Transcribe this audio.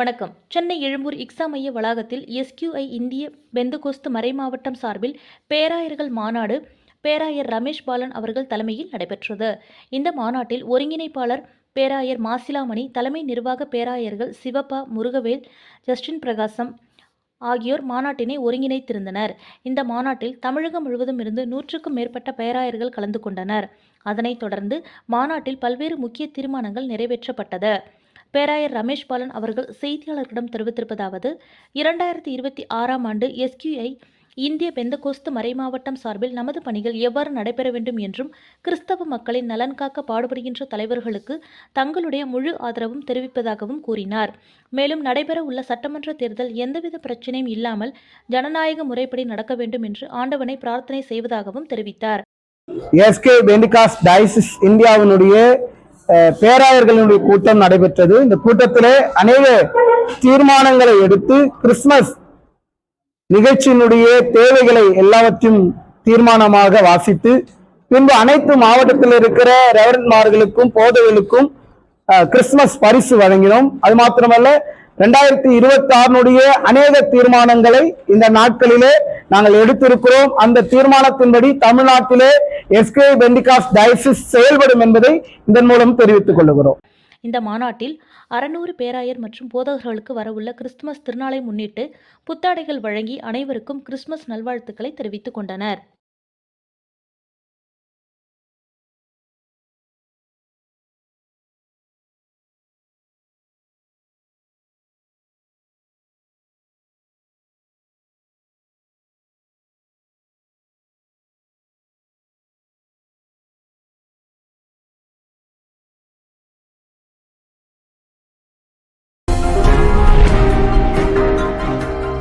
வணக்கம். சென்னை எழும்பூர் இக்ஸா மைய வளாகத்தில் எஸ்கியூஐ இந்திய பெந்தகோஸ்து மறைமாவட்டம் சார்பில் பேராயர்கள் மாநாடு பேராயர் ரமேஷ் பாலன் அவர்கள் தலைமையில் நடைபெற்றது. இந்த மாநாட்டில் ஒருங்கிணைப்பாளர் பேராயர் மாசிலாமணி தலைமை நிர்வாக பேராயர்கள் சிவப்பா முருகவேல் ஜஸ்டின் பிரகாசம் ஆகியோர் மாநாட்டினை ஒருங்கிணைத்திருந்தனர். இந்த மாநாட்டில் தமிழகம் முழுவதும் இருந்து நூற்றுக்கும் மேற்பட்ட பேராயர்கள் கலந்து கொண்டனர். அதனைத் தொடர்ந்து மாநாட்டில் பல்வேறு முக்கிய தீர்மானங்கள் நிறைவேற்றப்பட்டது. பேராயர் ரமேஷ் பாலன் அவர்கள் செய்தியாளர்களிடம் தெரிவித்திருப்பதாவது இரண்டாயிரத்தி இருபத்தி ஆறாம் ஆண்டு எஸ்கியூஐ இந்திய பெந்தகோஸ்து மறைமாவட்டம் சார்பில் நமது பணிகள் எவ்வாறு நடைபெற வேண்டும் என்றும் கிறிஸ்தவ மக்களின் நலன் காக்க பாடுபடுகின்ற தலைவர்களுக்கு தங்களுடைய முழு ஆதரவும் தெரிவிப்பதாகவும் கூறினார். மேலும் நடைபெற உள்ள சட்டமன்ற தேர்தல் எந்தவித பிரச்சனையும் இல்லாமல் ஜனநாயக முறைப்படி நடக்க வேண்டும் என்று ஆண்டவனை பிரார்த்தனை செய்வதாகவும் தெரிவித்தார். எஸ்கே பெண்டிகாஸ் டயசிஸ் இந்தியாவினுடைய பேராயர்களுடைய கூட்டம் நடைபெற்றது. இந்த கூட்டத்திலே அநேக தீர்மானங்களை எடுத்து கிறிஸ்துமஸ் நிகழ்ச்சியினுடைய தேவைகளை எல்லாவற்றையும் தீர்மானமாக வாசித்து பின்பு அனைத்து மாவட்டத்தில் இருக்கிற ரெவரன்மார்களுக்கும் போதைகளுக்கும் கிறிஸ்துமஸ் பரிசு வழங்கினோம். அது மாத்திரமல்ல ரெண்டாயிரத்தி இருபத்தி ஆறுனுடைய அநேக தீர்மானங்களை இந்த நாட்களிலே நாங்கள் எடுத்திருக்கிறோம். அந்த தீர்மானத்தின்படி தமிழ்நாட்டிலே எஸ்கே பெண்டிகாஸ் டயசிஸ் செயல்படும் என்பதை இதன் மூலம் தெரிவித்துக் கொள்கிறோம் இந்த மாநாட்டில் அறநூறு பேராயர் மற்றும் போதகர்களுக்கு வரவுள்ள கிறிஸ்துமஸ் திருநாளை முன்னிட்டு புத்தாடைகள் வழங்கி அனைவருக்கும் கிறிஸ்துமஸ் நல்வாழ்த்துக்களை தெரிவித்துக் கொண்டனர்.